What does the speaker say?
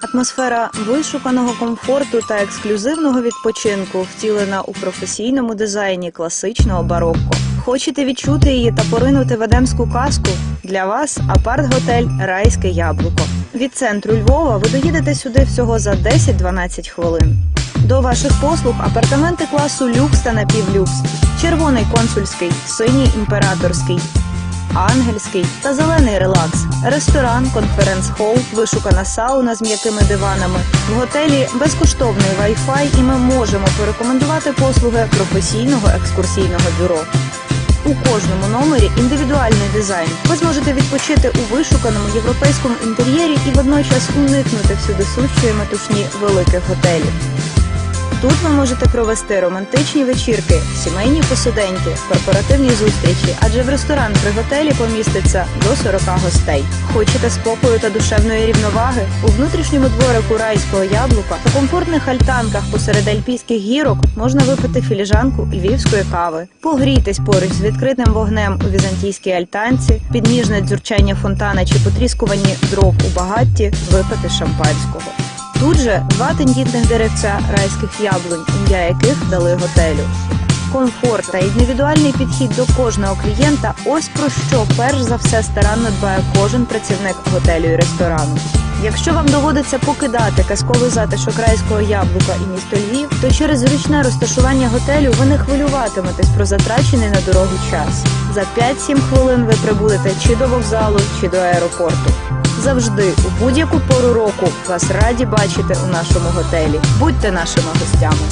атмосфера вишуканого комфорту та ексклюзивного відпочинку втілена у професійному дизайні класичного барокко. Хочете відчути її та поринути в едемську казку? Для вас апарт-готель Райське яблуко. Від центру Львова ви доїдете сюди всього за 10-12 хвилин. До ваших послуг апартаменти класу люкс та напівлюкс, червоний консульський, синій імператорський, ангельський та зелений релакс, ресторан, конференц-хол, вишукана сауна з м'якими диванами. В готелі безкоштовний Wi-Fi і ми можемо порекомендувати послуги професійного екскурсійного бюро. У кожному номері індивідуальний дизайн. Ви зможете відпочити у вишуканому європейському інтер'єрі і водночас уникнути всюди сущої метушні великих готелів. Тут ви можете провести романтичні вечірки, сімейні посиденьки, корпоративні зустрічі, адже в ресторан при готелі поміститься до 40 гостей. Хочете спокою та душевної рівноваги? У внутрішньому дворику райського яблука та комфортних альтанках посеред альпійських гірок можна випити філіжанку львівської кави, погрітись поруч з відкритим вогнем у візантійській альтанці, під ніжне дзюрчання фонтана чи потріскувані дров у багатті, випити шампанського. Тут же два тендітних деревця райських яблунь, ім'я яких дали готелю. Комфорт та індивідуальний підхід до кожного клієнта ось про що перш за все старанно дбає кожен працівник готелю і ресторану. Якщо вам доводиться покидати казковий затишок райського яблука і місто Львів, то через зручне розташування готелю ви не хвилюватиметесь про затрачений на дорогу час. За 5-7 хвилин ви прибудете чи до вокзалу, чи до аеропорту. Завжди у будь-яку пору року вас раді бачити у нашому готелі. Будьте нашими гостями.